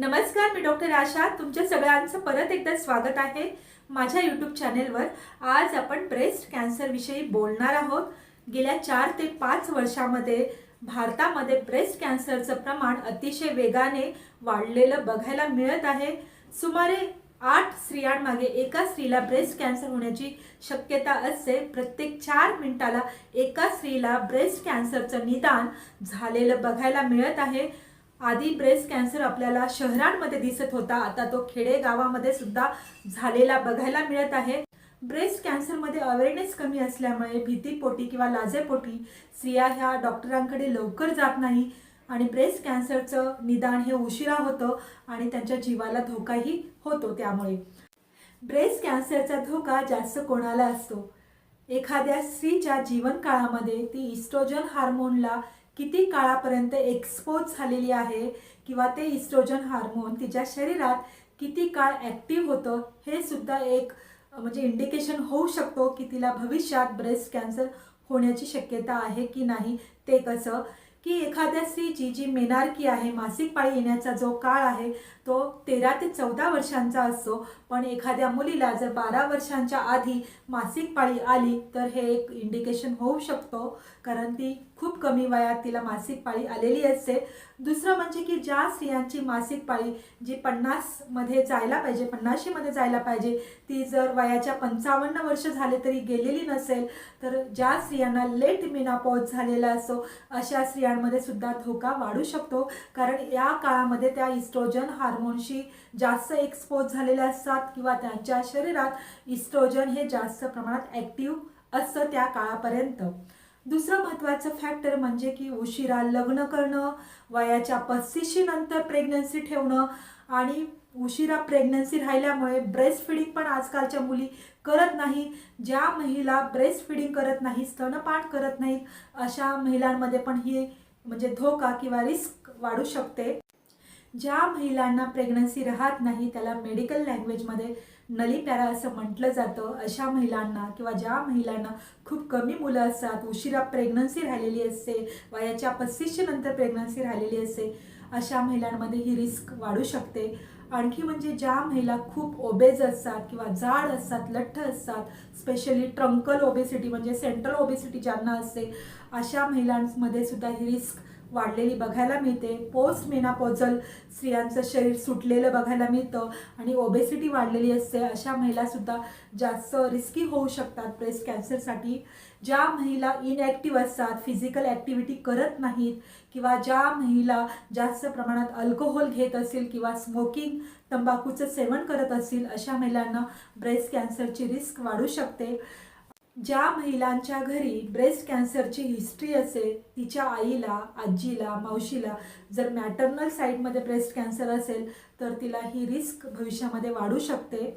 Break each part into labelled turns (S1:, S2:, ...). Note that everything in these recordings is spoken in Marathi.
S1: नमस्कार मी डॉक्टर आशा. तुमच्या सगळ्यांचं परत एकदा स्वागत आहे माझ्या यूट्यूब चॅनेलवर आज आपण ब्रेस्ट कॅन्सरविषयी बोलणार आहोत. गेल्या चार ते पाच वर्षामध्ये भारतामध्ये ब्रेस्ट कॅन्सरचं प्रमाण अतिशय वेगाने वाढलेलं बघायला मिळत आहे. सुमारे आठ स्त्रियांमागे एका स्त्रीला ब्रेस्ट कॅन्सर होण्याची शक्यता असते. प्रत्येक चार मिनिटाला एका स्त्रीला ब्रेस्ट कॅन्सरचं निदान झालेलं बघायला मिळत आहे. आधी ब्रेस्ट कॅन्सर आपल्याला शहरांमध्ये दिसत होता. आता तो खेडेगावामध्ये सुद्धा झालेला बघायला मिळत आहे. ब्रेस्ट कॅन्सरमध्ये अवेअरनेस कमी असल्यामुळे भीतीपोटी किंवा लाजेपोटी स्त्रिया ह्या डॉक्टरांकडे लवकर जात नाही आणि ब्रेस्ट कॅन्सरचं निदान हे उशिरा होतं आणि त्यांच्या जीवाला धोकाही होतो त्यामुळे. ब्रेस्ट कॅन्सरचा धोका जास्त कोणाला असतो? एखाद्या स्त्रीच्या जीवनकाळामध्ये ती इस्ट्रोजन हार्मोनला किती काळापर्यंत एक्सपोज झालेली आहे किंवा ते इस्ट्रोजन हार्मोन तिच्या शरीरात किती काळ ॲक्टिव्ह होतं हे सुद्धा एक म्हणजे इंडिकेशन होऊ शकतो की तिला भविष्यात ब्रेस्ट कॅन्सर होण्याची शक्यता आहे की नाही. ते कसं? की एखाद्या स्त्रीची जी मेनार्की आहे मासिक पाळी येण्याचा जो काळ आहे तो तेरा ते चौदा वर्षांचा असतो. पण एखाद्या मुलीला जर बारा वर्षांच्या आधी मासिक पाळी आली तर हे एक इंडिकेशन होऊ शकतो. कारण ती खूप कमी वयात तिला मासिक पाळी आलेली असते. दुसरं म्हणजे की ज्या स्त्रियांची मासिक पाळी जी पन्नासमध्ये जायला पाहिजे पन्नाशीमध्ये जायला पाहिजे ती जर वयाच्या पंचावन्न वर्ष झाले तरी गेलेली नसेल तर ज्या स्त्रियांना लेट मिनापॉज झालेला असतो अशा स्त्रियांमध्ये सुद्धा धोका वाढू शकतो. कारण या काळामध्ये त्या इस्ट्रोजन हार्मोनशी जास्त एक्सपोज झालेल्या असतात किंवा त्यांच्या शरीरात इस्ट्रोजन हे जास्त प्रमाणात ॲक्टिव्ह असतं त्या काळापर्यंत. दुसरं महत्त्वाचं फॅक्टर म्हणजे की उशिरा लग्न करणं वयाच्या पस्तीसशी नंतर प्रेग्नन्सी ठेवणं आणि उशिरा प्रेग्नन्सी राहिल्यामुळे ब्रेस्ट फिडिंग पण आजकालच्या मुली करत नाही. ज्या महिला ब्रेस्ट फिडिंग करत नाही स्तनपान करत नाहीत अशा महिलांमध्ये पण ही म्हणजे धोका किंवा रिस्क वाढू शकते. ज्या महिलांना प्रेग्नन्सी राहत नाही त्याला मेडिकल लँग्वेजमध्ये नली पॅरा असं म्हटलं जातं. अशा महिलांना किंवा ज्या महिलांना खूप कमी मुलं असतात उशिरा प्रेग्नन्सी राहिलेली असते वयाच्या पस्तीसशे नंतर प्रेग्नन्सी राहिलेली असते अशा महिलांमध्ये ही रिस्क वाढू शकते. आणखी म्हणजे ज्या महिला खूप ओबेज असतात किंवा जाड असतात लठ्ठ असतात स्पेशली ट्रंकल ओबेसिटी म्हणजे सेंट्रल ओबेसिटी ज्यांना असते अशा महिलांमध्ये सुद्धा ही रिस्क वाढलेली बघायला मिळते. पोस्ट मेनापोजल स्त्रियांचं शरीर सुटलेलं बघायला मिळतं आणि ओबेसिटी वाढलेली असते. अशा महिलासुद्धा जास्त रिस्की होऊ शकतात ब्रेस्ट कॅन्सरसाठी ज्या महिला इनॲक्टिव्ह असतात फिजिकल ॲक्टिव्हिटी करत नाहीत किंवा ज्या महिला जास्त प्रमाणात अल्कोहोल घेत असतील किंवा स्मोकिंग तंबाखूचं सेवन करत असतील अशा महिलांना ब्रेस्ट कॅन्सरची रिस्क वाढू शकते. ज्या महिलांच्या घरी ब्रेस्ट कॅन्सरची हिस्ट्री असेल तिच्या आईला आजीला मावशीला जर मॅटर्नल साईडमध्ये ब्रेस्ट कॅन्सर असेल तर तिला ही रिस्क भविष्यामध्ये वाढू शकते.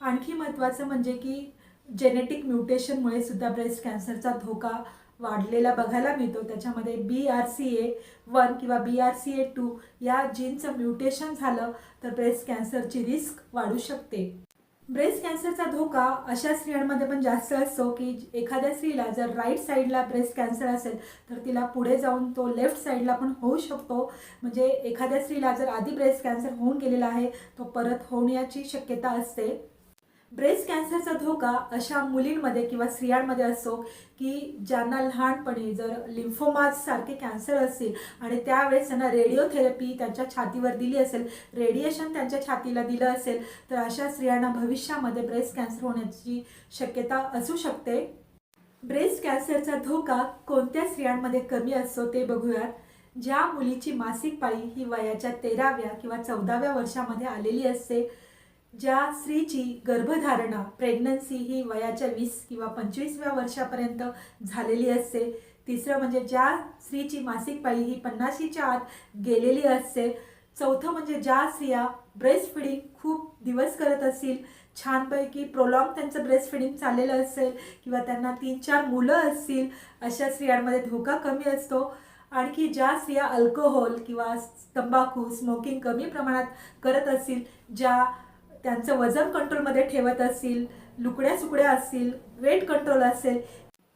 S1: आणखी महत्त्वाचं म्हणजे की जेनेटिक म्युटेशनमुळे सुद्धा ब्रेस्ट कॅन्सरचा धोका वाढलेला बघायला मिळतो. त्याच्यामध्ये B R C A one किंवा B R C A two या जीनचं म्युटेशन झालं तर ब्रेस्ट कॅन्सरची रिस्क वाढू शकते. ब्रेस्ट कॅन्सरचा धोका अशा स्त्रियांमध्ये पण जास्त असतो की एखाद्या स्त्रीला जर राईट साईडला ब्रेस्ट कॅन्सर असेल तर तिला पुढे जाऊन तो लेफ्ट साईडला पण होऊ शकतो. म्हणजे एखाद्या स्त्रीला जर आधी ब्रेस्ट कॅन्सर होऊन गेलेला आहे तो परत होण्याची शक्यता असते. ब्रेस्ट कॅन्सरचा धोका अशा मुलींमध्ये किंवा स्त्रियांमध्ये असो की ज्यांना लहानपणी जर लिम्फोमाजसारखे कॅन्सर असतील आणि त्यावेळेस त्यांना रेडिओथेरपी त्यांच्या छातीवर दिली असेल रेडिएशन त्यांच्या छातीला दिलं असेल तर अशा स्त्रियांना भविष्यामध्ये ब्रेस्ट कॅन्सर होण्याची शक्यता असू शकते. ब्रेस्ट कॅन्सरचा धोका कोणत्या स्त्रियांमध्ये कमी असतो ते बघूयात. ज्या मुलीची मासिक पाळी ही वयाच्या तेराव्या किंवा चौदाव्या वर्षामध्ये आलेली असते ज्या स्त्रीची गर्भधारणा प्रेग्नन्सी ही वयाच्या वीस किंवा पंचवीसव्या वर्षापर्यंत झालेली असते. तिसरं म्हणजे ज्या स्त्रीची मासिक पाळी ही पन्नाशीच्या आत गेलेली असते. चौथं म्हणजे ज्या स्त्रिया ब्रेस्ट फिडिंग खूप दिवस करत असतील छानपैकी प्रोलॉंग त्यांचं ब्रेस्ट फिडिंग चाललेलं असेल किंवा त्यांना तीन चार मुलं असतील अशा स्त्रियांमध्ये धोका कमी असतो. आणखी ज्या स्त्रिया अल्कोहोल किंवा तंबाखू स्मोकिंग कमी प्रमाणात करत असतील ज्या त्यांचं वजन कंट्रोलमध्ये ठेवत असतील लुकड्या सुकड्या असतील वेट कंट्रोल असेल.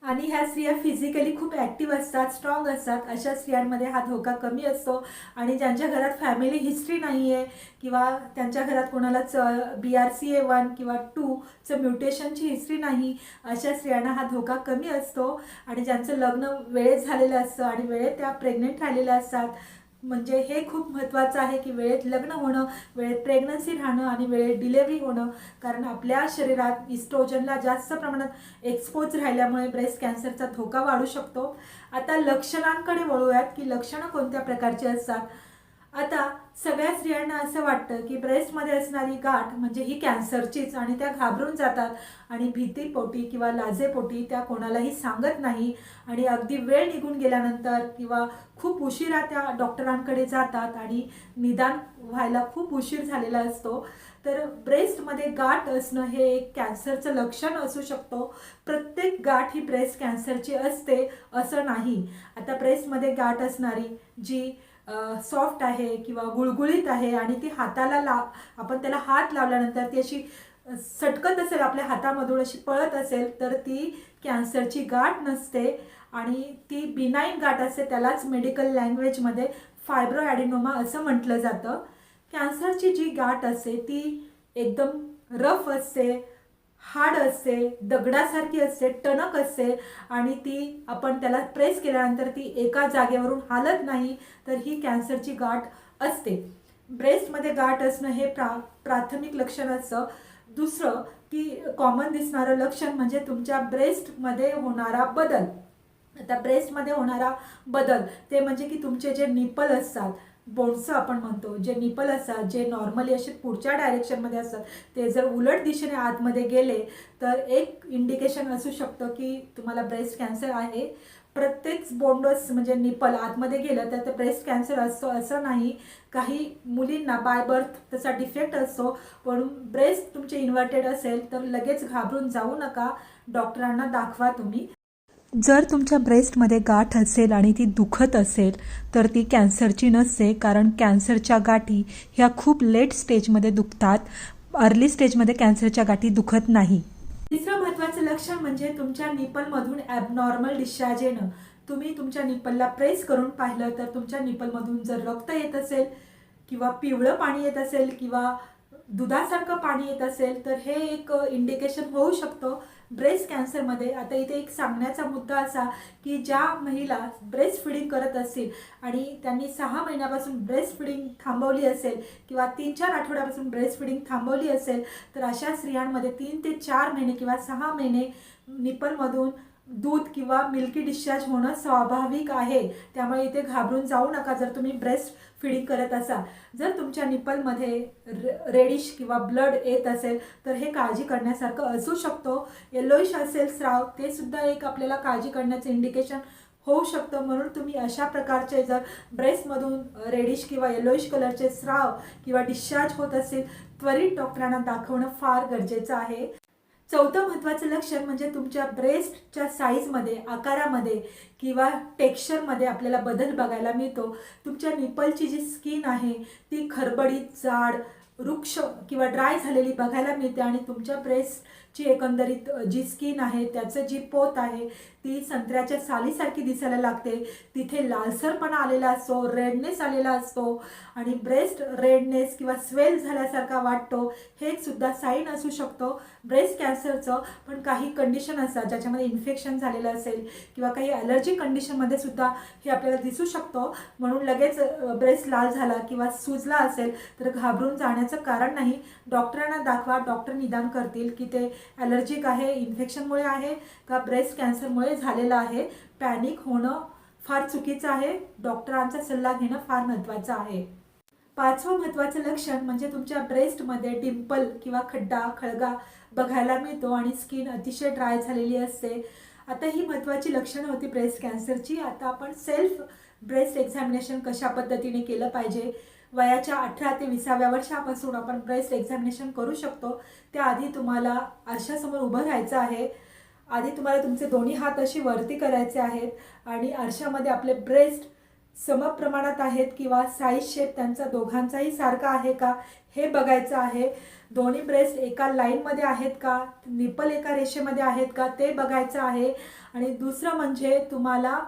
S1: आणि ह्या स्त्रिया फिजिकली खूप ॲक्टिव्ह असतात स्ट्रॉंग असतात. अशा स्त्रियांमध्ये हा धोका कमी असतो. आणि ज्यांच्या घरात फॅमिली हिस्ट्री नाही आहे किंवा त्यांच्या घरात कोणालाच B R C A one किंवा टूचं म्युटेशनची हिस्ट्री नाही अशा स्त्रियांना हा धोका कमी असतो. आणि ज्यांचं लग्न वेळेत झालेलं असतं आणि वेळेत त्या प्रेग्नेंट राहिलेल्या असतात म्हणजे हे खूप महत्त्वाचं आहे की वेळेत लग्न होणं वेळेत प्रेग्नन्सी राहणं आणि वेळेत डिलेवरी होणं. कारण आपल्या शरीरात इस्ट्रोजनला जास्त प्रमाणात एक्सपोज राहिल्यामुळे ब्रेस्ट कॅन्सरचा धोका वाढू शकतो. आता लक्षणांकडे वळूयात की लक्षणं कोणत्या प्रकारची असतात. आता सगळ्या स्त्रियांना असं वाटतं की ब्रेस्टमध्ये असणारी गाठ म्हणजे ही कॅन्सरचीच आणि त्या घाबरून जातात आणि भीतीपोटी किंवा लाजेपोटी त्या कोणालाही सांगत नाही आणि अगदी वेळ निघून गेल्यानंतर किंवा खूप उशिरा त्या डॉक्टरांकडे जातात आणि निदान व्हायला खूप उशीर झालेला असतो. तर ब्रेस्टमध्ये गाठ असणं हे एक कॅन्सरचं लक्षण असू शकतो. प्रत्येक गाठ ही ब्रेस्ट कॅन्सरची असते असं नाही. आता ब्रेस्टमध्ये गाठ असणारी जी सॉफ्ट आहे किंवा गुळगुळीत आहे आणि ती हाताला ला आपण त्याला हात लावल्यानंतर ती अशी सटकत असेल आपल्या हातामधून अशी पळत असेल तर ती कॅन्सरची गाठ नसते आणि ती बिनाईन गाठ असते त्यालाच मेडिकल लँग्वेजमध्ये फायब्रो ॲडिनोमा असं म्हटलं जातं. कॅन्सरची जी गाठ असते ती एकदम रफ असते हाड असते दगडासारखी असते टणक असते आणि ती आपण त्याला प्रेस केल्यानंतर ती एका जागेवरून हालत नाही तर ही कॅन्सरची गाठ असते. ब्रेस्टमध्ये गाठ असणं हे प्रा प्राथमिक लक्षण असतं. दुसरं की कॉमन दिसणारं लक्षण म्हणजे तुमच्या ब्रेस्टमध्ये होणारा बदल. आता ब्रेस्टमध्ये होणारा बदल ते म्हणजे की तुमचे जे निपल असतात बोन्सं आपण म्हणतो जे निपल असतात जे नॉर्मली असे पुढच्या डायरेक्शनमध्ये असतात ते जर उलट दिशेने आतमध्ये गेले तर एक इंडिकेशन असू शकतं की तुम्हाला ब्रेस्ट कॅन्सर आहे. प्रत्येक बोंडस म्हणजे निपल आतमध्ये गेलं तर ते ब्रेस्ट कॅन्सर असतो असं नाही. काही मुलींना बाय बर्थ त्याचा डिफेक्ट असतो पण ब्रेस्ट तुमचे इन्व्हर्टेड असेल तर लगेच घाबरून जाऊ नका. डॉक्टरांना दाखवा तुम्ही.
S2: जर तुमच्या ब्रेस्टमध्ये गाठ असेल आणि ती दुखत असेल तर ती कॅन्सरची नसते कारण कॅन्सरच्या गाठी ह्या खूप लेट स्टेजमध्ये दुखतात. अर्ली स्टेजमध्ये कॅन्सरच्या गाठी दुखत नाही.
S1: तिसरं महत्त्वाचं लक्षण म्हणजे तुमच्या निपलमधून ॲबनॉर्मल डिस्चार्ज येणं. तुम्ही तुमच्या निपलला प्रेस करून पाहिलं तर तुमच्या निपलमधून जर रक्त येत असेल किंवा पिवळं पाणी येत असेल किंवा दुधासारखं पाणी येत असेल तर हे एक इंडिकेशन होऊ शकतं ब्रेस्ट कॅन्सरमध्ये आता इथे एक सांगण्याचा मुद्दा असा की ज्या महिला ब्रेस्ट फिडिंग करत असतील आणि त्यांनी सहा महिन्यापासून ब्रेस्ट फिडिंग थांबवली असेल किंवा तीन चार आठवड्यापासून ब्रेस्ट फिडिंग थांबवली असेल तर अशा स्त्रियांमध्ये तीन ते चार महिने किंवा सहा महिने निपलमधून दूध किंवा मिल्की डिस्चार्ज होणं स्वाभाविक आहे. त्यामुळे इथे घाबरून जाऊ नका जर तुम्ही ब्रेस्ट फिडिंग करत असाल. जर तुमच्या निपलमध्ये रे रेडिश किंवा ब्लड येत असेल तर हे काळजी करण्यासारखं असू शकतो. येलोइश असेल स्राव ते सुद्धा एक आपल्याला काळजी करण्याचं इंडिकेशन होऊ शकतं. म्हणून तुम्ही अशा प्रकारचे जर ब्रेस्टमधून रेडिश किंवा येलोइश कलरचे स्राव किंवा डिस्चार्ज होत असेल त्वरित डॉक्टरांना दाखवणं फार गरजेचं आहे. चौथं महत्त्वाचं लक्षण म्हणजे तुमच्या ब्रेस्टच्या साईजमध्ये आकारामध्ये किंवा टेक्स्चरमध्ये आपल्याला बदल बघायला मिळतो. तुमच्या निपलची जी स्किन आहे ती खरबडीत जाड वृक्ष किंवा ड्राय झालेली बघायला मिळते आणि तुमच्या ची एकंदरीत जी स्किन आहे त्याचं जी पोत आहे ती संत्र्याच्या सालीसारखी दिसायला लागते. तिथे लालसरपणा आलेला असतो रेडनेस आलेला असतो आणि ब्रेस्ट रेडनेस किंवा स्वेल झाल्यासारखा वाटतो हे एक सुद्धा साईन असू शकतो. ब्रेस्ट कॅन्सरचं पण काही कंडिशन असतात ज्याच्यामध्ये इन्फेक्शन झालेलं असेल किंवा काही ॲलर्जी कंडिशनमध्ये सुद्धा हे आपल्याला दिसू शकतो. म्हणून लगेच ब्रेस्ट लाल झाला किंवा सुजला असेल तर घाबरून जाण्याचं कारण नाही. डॉक्टरांना दाखवा डॉक्टर निदान करतील की ते ॲलर्जिक आहे इन्फेक्शनमुळे आहे का ब्रेस्ट कॅन्सरमुळे झालेलं आहे. पॅनिक होणं फार चुकीचं आहे. डॉक्टरांचा सल्ला घेणं फार महत्त्वाचं आहे. पाचवं महत्त्वाचं लक्षण म्हणजे तुमच्या ब्रेस्टमध्ये डिम्पल किंवा खड्डा खळगा बघायला मिळतो आणि स्किन अतिशय ड्राय झालेली असते. आता ही महत्त्वाची लक्षणं होती ब्रेस्ट कॅन्सरची आता आपण सेल्फ ब्रेस्ट एक्झामिनेशन कशा पद्धतीने केलं पाहिजे? वयाच्या अठरा ते विसाव्या वर्षापासून आपण ब्रेस्ट एक्झामिनेशन करू शकतो. त्याआधी तुम्हाला आरशासमोर उभं राहायचं आहे. आधी तुम्हाला तुमचे दोन्ही हात अशी वरती करायचे आहेत आणि आरशामध्ये आपले ब्रेस्ट समप्रमाणात आहेत किंवा साईज शेप त्यांचा दोघांचाही सारखा आहे का? हे बघायचं आहे. दोन्ही ब्रेस्ट एका लाईनमध्ये आहेत का? निपल एका रेषेमध्ये आहेत का? ते बघायचं आहे. आणि दुसरं म्हणजे तुम्हाला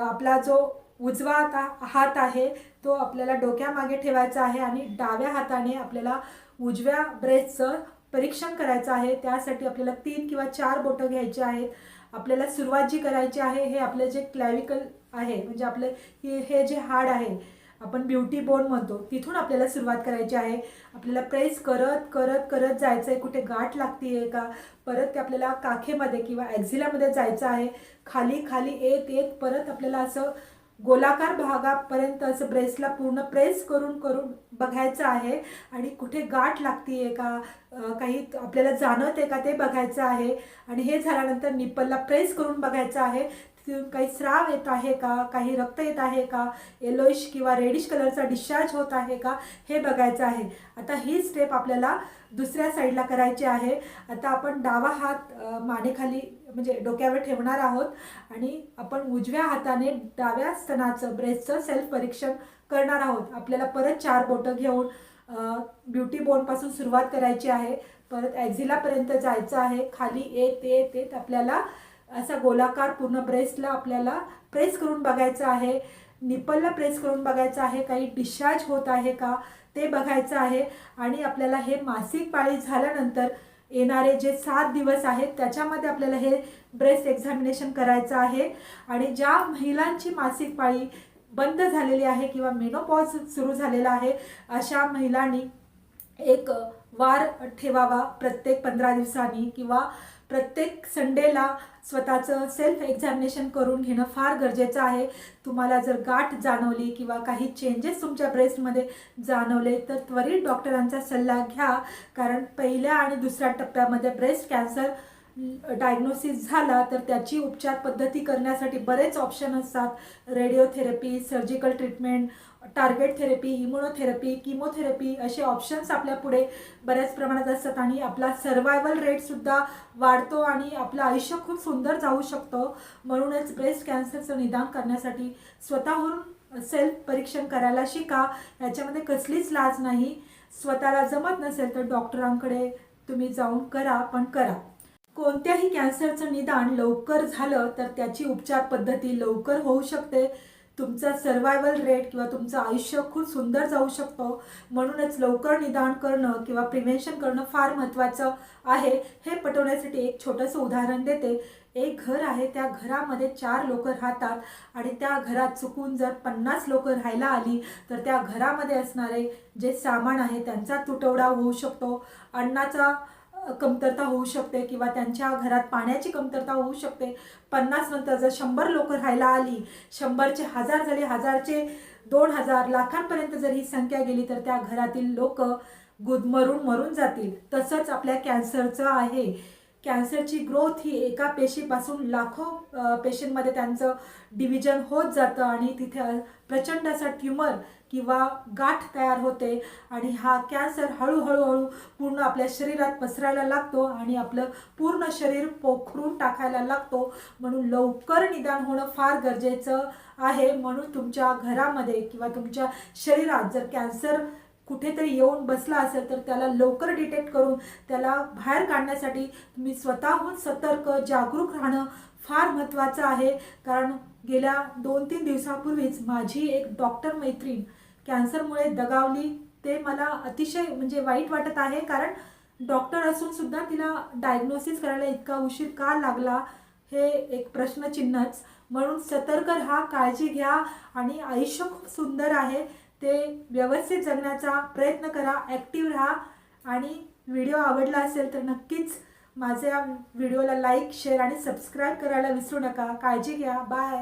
S1: आपला जो उजवा आता हात आहे तो आपल्याला डोक्यामागे ठेवायचा आहे आणि डाव्या हाताने आपल्याला उजव्या ब्रेस्टचं परीक्षण करायचं आहे. त्यासाठी आपल्याला तीन किंवा चार बोटं घ्यायची आहेत. आपल्याला सुरुवात जी करायची आहे हे आपलं जे क्लॅविकल आहे म्हणजे आपलं हे हे जे हाड आहे आपण ब्युटी बोन म्हणतो तिथून आपल्याला सुरुवात करायची आहे. आपल्याला प्रेस करत करत करत जायचं आहे कुठे गाठ लागते आहे का? परत ते आपल्याला काखेमध्ये किंवा ॲक्झिलामध्ये जायचं आहे. खाली खाली येत येत परत आपल्याला असं गोलाकार भागापर्यंत असं ब्रेसला पूर्ण प्रेस करून करून बघायचं आहे. आणि कुठे गाठ लागतीये का? काही आपल्याला जाणवते का ते बघायचं आहे. आणि हे झाल्यानंतर निप्पलला प्रेस करून बघायचं आहे. तिथून काही स्राव येत आहे का? काही रक्त येत आहे का? येलोइश किंवा रेडिश कलरचा डिस्चार्ज होत आहे का? हे बघायचं आहे. आता ही स्टेप आपल्याला दुसऱ्या साईडला करायची आहे. आता आपण डावा हात मानेखाली म्हणजे डोक्यावर ठेवणार आहोत. आणि आपण उजव्या हाताने डाव्या स्तनाचं ब्रेस्टचं सेल्फ परीक्षण करणार आहोत. आपल्याला परत चार बोटं घेऊन ब्युटी बोनपासून सुरुवात करायची आहे. परत ॲक्झिलापर्यंत जायचं आहे. खाली येत येत येत आपल्याला असा गोलाकार पूर्ण ब्रेस्टला आपल्याला प्रेस करून बघायचं आहे. निप्पलला प्रेस करून बघायचं आहे. काही डिस्चार्ज होत आहे का? ते बघायचं आहे. आणि आपल्याला हे मासिक पाळी झाल्यानंतर येणारे जे सात दिवस आहेत त्याच्यामध्ये आपल्याला हे ब्रेस्ट एक्झामिनेशन करायचं आहे. आणि ज्या महिलांची मासिक पाळी बंद झालेली आहे किंवा मेनोपॉज सुरू झालेला आहे अशा महिलांनी एक वार ठेवावा प्रत्येक पंधरा दिवसांनी किंवा प्रत्येक संडेला स्वतःचं सेल्फ एक्झामिनेशन करून घेणं फार गरजेचं आहे. तुम्हाला जर गाठ जाणवली किंवा काही चेंजेस तुमच्या ब्रेस्टमध्ये जाणवले तर त्वरित डॉक्टरांचा सल्ला घ्या. कारण पहिल्या आणि दुसऱ्या टप्प्यामध्ये ब्रेस्ट कॅन्सर डायग्नोसिस झाला तर त्याची उपचार पद्धती करण्यासाठी बरेच ऑप्शन असतात. Radiotherapy surgical treatment target therapy immunotherapy chemotherapy असे ऑप्शन्स आपल्या पुढे बऱ्याच प्रमाणात असतात आणि आपला सर्वायवल रेटसुद्धा वाढतो आणि आपलं आयुष्य खूप सुंदर जाऊ शकतो. म्हणूनच ब्रेस्ट कॅन्सरचं निदान करण्यासाठी स्वतःहून सेल्फ परीक्षण करायला शिका. याच्यामध्ये कसलीच लाज नाही. स्वतःला जमत नसेल तर डॉक्टरांकडे तुम्ही जाऊन करा पण करा. कोणत्याही कॅन्सरचं निदान लवकर झालं तर त्याची उपचार पद्धती लवकर होऊ शकते. तुमचा सर्वायवल रेट किंवा तुमचं आयुष्य खूप सुंदर जाऊ शकतो. म्हणूनच लवकर निदान करणं किंवा प्रिव्हेन्शन करणं फार महत्त्वाचं आहे. हे पटवण्यासाठी एक छोटंसं उदाहरण देते. एक घर आहे त्या घरामध्ये चार लोक राहतात आणि त्या घरात चुकून जर पन्नास लोक राहायला आली तर त्या घरामध्ये असणारे जे सामान आहे त्यांचा तुटवडा होऊ शकतो. अन्नाचा कमतरता होऊ शकते किंवा त्यांच्या घरात पाण्याची कमतरता होऊ शकते. पन्नास नंतर जर शंभर लोक राहायला आली शंभरचे हजार झाले हजारचे दोन हजार लाखांपर्यंत जर ही संख्या गेली तर त्या घरातील लोक गुदमरून मरून जातील. तसंच आपल्या कॅन्सरचं आहे. कॅन्सरची ग्रोथ ही एका पेशीपासून लाखो पेशींमध्ये त्यांचं डिव्हिजन होत जातं आणि तिथे प्रचंड असा ट्युमर किंवा गाठ तयार होते आणि हा कॅन्सर हळूहळूहळू पूर्ण आपल्या शरीरात पसरायला लागतो आणि आपलं पूर्ण शरीर पोखरून टाकायला लागतो. म्हणून लवकर निदान होणं फार गरजेचं आहे. म्हणून तुमच्या घरामध्ये किंवा तुमच्या शरीरात जर कॅन्सर कुठेतरी येऊन बसला असेल तर त्याला लवकर डिटेक्ट करून त्याला बाहेर काढण्यासाठी तुम्ही स्वतःहून सतर्क जागरूक राहणं फार महत्त्वाचं आहे. कारण गेल्या दोन तीन दिवसापूर्वीच माझी एक डॉक्टर मैत्रीण कॅन्सरमुळे दगावली. ते मला अतिशय म्हणजे वाईट वाटत आहे. कारण डॉक्टर असून सुद्धा तिला डायग्नोसिस करायला इतका उशीर का लागला हे एक प्रश्नचिन्हच. म्हणून सतर्क राहा काळजी घ्या आणि आयुष्य खूप सुंदर आहे. ते व्यवस्थित जगण्याचा प्रयत्न करा ॲक्टिव्ह राहा. आणि व्हिडिओ आवडला असेल तर नक्कीच माझ्या व्हिडिओला लाईक शेअर आणि सबस्क्राईब करायला विसरू नका. काळजी घ्या. बाय.